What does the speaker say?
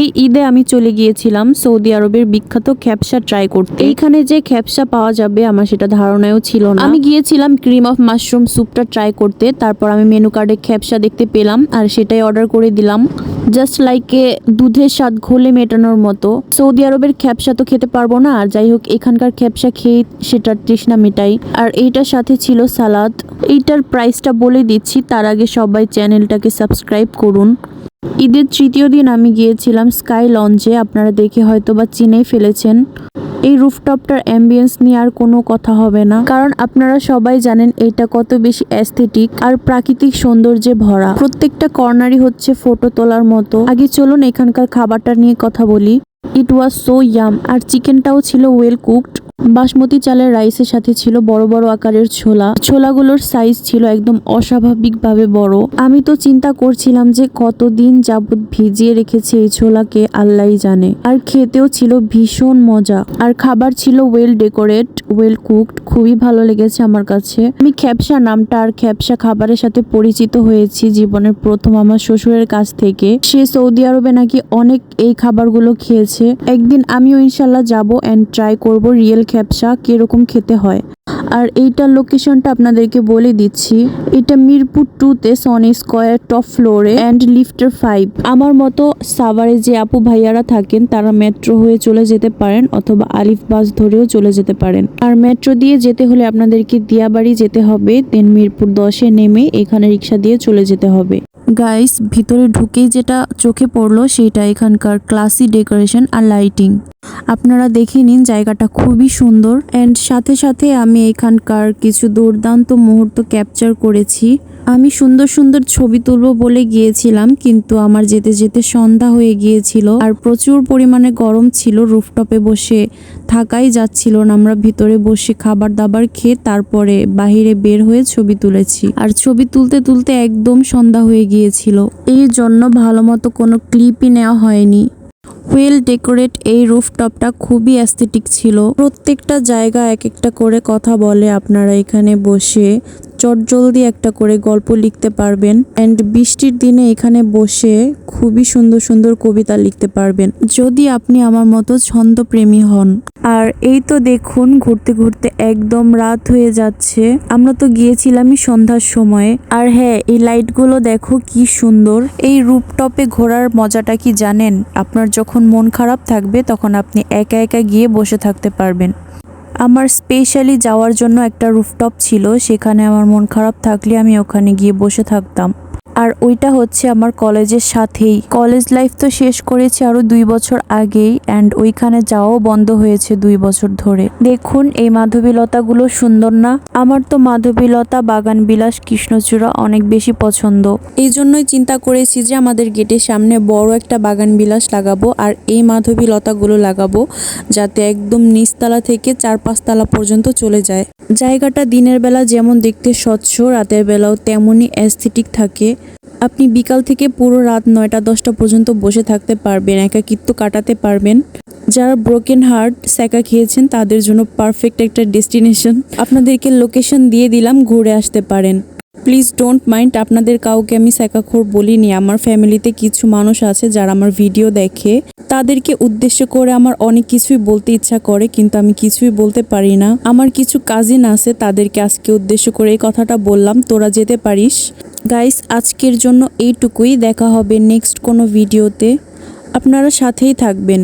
এই ঈদে আমি চলে গিয়েছিলাম সৌদি আরবের বিখ্যাত খ্যাপসা ট্রাই করতে। এইখানে যে খ্যাপসা পাওয়া যাবে আমার সেটা ধারণাও ছিল না। আমি গিয়েছিলাম ক্রিম অফ মাশরুম স্যুপটা ট্রাই করতে, তারপর আমি মেনু কার্ডে খ্যাপসা দেখতে পেলাম আর সেটাই অর্ডার করে দিলাম। জাস্ট লাইক দুধের স্বাদ ঘোলে মেটানোর মতো। সৌদি আরবের খ্যাপসা তো খেতে পারব না, আর যাই হোক, এখানকার খ্যাপসা খেয়ে সেটার তৃষ্ণা মেটাই। আর এইটার সাথে ছিল সালাদ। এইটার প্রাইসটা বলে দিচ্ছি, তার আগে সবাই চ্যানেলটাকে সাবস্ক্রাইব করুন। ঈদের তৃতীয় দিন আমি গিয়েছিলাম স্কাই লঞ্চে। আপনারা দেখে হয়তো বা চিনেই ফেলেছেন। এই রুফটপটার অ্যাম্বিয়েন্স নিয়ে আর কোনো কথা হবে না। কারণ আপনারা সবাই জানেন এটা কত বেশি অ্যাস্থেটিক আর প্রাকৃতিক সৌন্দর্যে ভরা। প্রত্যেকটা কর্নারই হচ্ছে ফটো তোলার মতো। আগে চলুন এখানকার খাবারটা নিয়ে কথা বলি। ইট ওয়াজ সো ইয়াম আর চিকেনটাও ছিল ওয়েল কুকড বাসমতি চালের রাইসের সাথে ছিল বড় বড় আকারের ছোলা। ছোলাগুলোর সাইজ ছিল একদম অস্বাভাবিকভাবে বড়। আমি তো চিন্তা করছিলাম যে কতদিন যাবত ভিজিয়ে রেখেছে এই ছোলাকে, আল্লাহই জানে। আর খেতেও ছিল ভীষণ মজা। আর খাবার ছিল ওয়েল ডেকোরেট ওয়েল কুকড খুবই ভালো লেগেছে আমার কাছে। আমি খ্যাপসা নামটা আর খ্যাপসা খাবারের সাথে পরিচিত হয়েছি জীবনের প্রথম আমার শ্বশুরের কাছ থেকে। সে সৌদি আরবে নাকি অনেক এই খাবারগুলো খেয়েছে। একদিন আমিও ইনশাল্লাহ যাব অ্যান্ড ট্রাই করব রিয়েল খ্যাপসা কীরকম খেতে হয়। আর এইটার লোকেশনটা আপনাদেরকে বলে দিচ্ছি। এটা মিরপুর টুতে সনি স্কোয়ার টপ ফ্লোরে অ্যান্ড লিফটার ফাইভ আমার মতো সাভারে যে আপু ভাইয়ারা থাকেন, তারা মেট্রো হয়ে চলে যেতে পারেন অথবা আলিফ বাস ধরেও চলে যেতে পারেন। আর মেট্রো দিয়ে যেতে হলে আপনাদেরকে দিয়াবাড়ি যেতে হবে দেন মিরপুর দশে নেমে এখানে রিক্সা দিয়ে চলে যেতে হবে। গাইস ভিতরে ঢুকেই যেটা চোখে পড়ল সেটা এখানকার ক্লাসি ডেকোরেশন আর লাইটিং আপনারা দেখে নিন জায়গাটা খুবই সুন্দর। অ্যান্ড সাথে সাথে আমি এখানকার কিছু দুর্দান্ত মুহূর্ত ক্যাপচার করেছি। আমি সুন্দর সুন্দর ছবি তুলবো বলে গিয়েছিলাম, কিন্তু আমার যেতে যেতে সন্ধ্যা হয়ে গিয়েছিল আর প্রচুর পরিমাণে গরম ছিল রুফটপে বসে। থাকাই যাচ্ছিল না, আমরা ভিতরে বসে খাবার দাবার খেয়ে তারপরে বাহিরে বের হয়ে ছবি তুলেছি। আর ছবি তুলতে তুলতে একদম সন্ধ্যা হয়ে গিয়েছিল। এই জন্য ভালো মতো কোনো ক্লিপই নেওয়া হয়নি। ওয়েল ডেকোরেট এই রুফটপটা খুবই অ্যাস্থেটিক ছিল। প্রত্যেকটা জায়গা এক একটা করে কথা বলে আপনারা এখানে বসে। চটজলদি একটা করে গল্প লিখতে পারবেন অ্যান্ড বৃষ্টির দিনে এখানে বসে খুবই সুন্দর সুন্দর কবিতা লিখতে পারবেন। যদি আপনি আমার মতো ছন্দপ্রেমী হন, আর এই তো দেখুন ঘুরতে ঘুরতে একদম রাত হয়ে যাচ্ছে, আমরা তো গিয়েছিলামই সন্ধ্যার সময়ে, আর হ্যাঁ এই লাইটগুলো দেখো কি সুন্দর, এই রুপটপে ঘোরার মজাটা কি জানেন? আপনার যখন মন খারাপ থাকবে, তখন আপনি একা একা গিয়ে বসে থাকতে পারবেন। আমার স্পেশালি যাওয়ার জন্য একটা রুফটপ ছিল, সেখানে আমার মন খারাপ থাকলে আমি ওখানে গিয়ে বসে থাকতাম। আর ওইটা হচ্ছে আমার কলেজের সাথেই। কলেজ লাইফ তো শেষ করেছি আরও দুই বছর আগেই অ্যান্ড ওইখানে যাওয়াও বন্ধ হয়েছে দুই বছর ধরে। দেখুন, এই মাধবীলতাগুলো সুন্দর না? আমার তো মাধবীলতা বাগান বিলাস কৃষ্ণচূড়া অনেক বেশি পছন্দ। এই জন্যই চিন্তা করেছি যে আমাদের গেটের সামনে বড় একটা বাগান বিলাস লাগাবো আর এই মাধবীলতাগুলো লাগাবো যাতে একদম নিচতলা থেকে চার পাঁচতলা পর্যন্ত চলে যায়। জায়গাটা দিনের বেলা যেমন দেখতে স্বচ্ছ, রাতের বেলাও তেমনই অ্যাস্থেটিক থাকে। আপনি বিকাল থেকে পুরো রাত নয়টা দশটা পর্যন্ত বসে থাকতে পারবেন, একাকিত্ব কাটাতে পারবেন। যারা ব্রোকেন হার্ট স্যাকা খেয়েছেন, তাদের জন্য পারফেক্ট একটা ডেস্টিনেশন আপনাদেরকে লোকেশন দিয়ে দিলাম, ঘুরে আসতে পারেন। প্লিজ ডোন্ট মাইন্ড আপনাদের কাউকে আমি স্যাকাখোর বলিনি। আমার ফ্যামিলিতে কিছু মানুষ আছে যারা আমার ভিডিও দেখে। তাদেরকে উদ্দেশ্য করে আমার অনেক কিছুই বলতে ইচ্ছা করে, কিন্তু আমি কিছুই বলতে পারি না। আমার কিছু কাজিন আছে, তাদেরকে আজকে উদ্দেশ্য করে এই কথাটা বললাম। তোরা যেতে পারিস। গাইস আজকের জন্য এইটুকুই। দেখা হবে নেক্সট কোনো ভিডিওতে আপনারা সাথেই থাকবেন।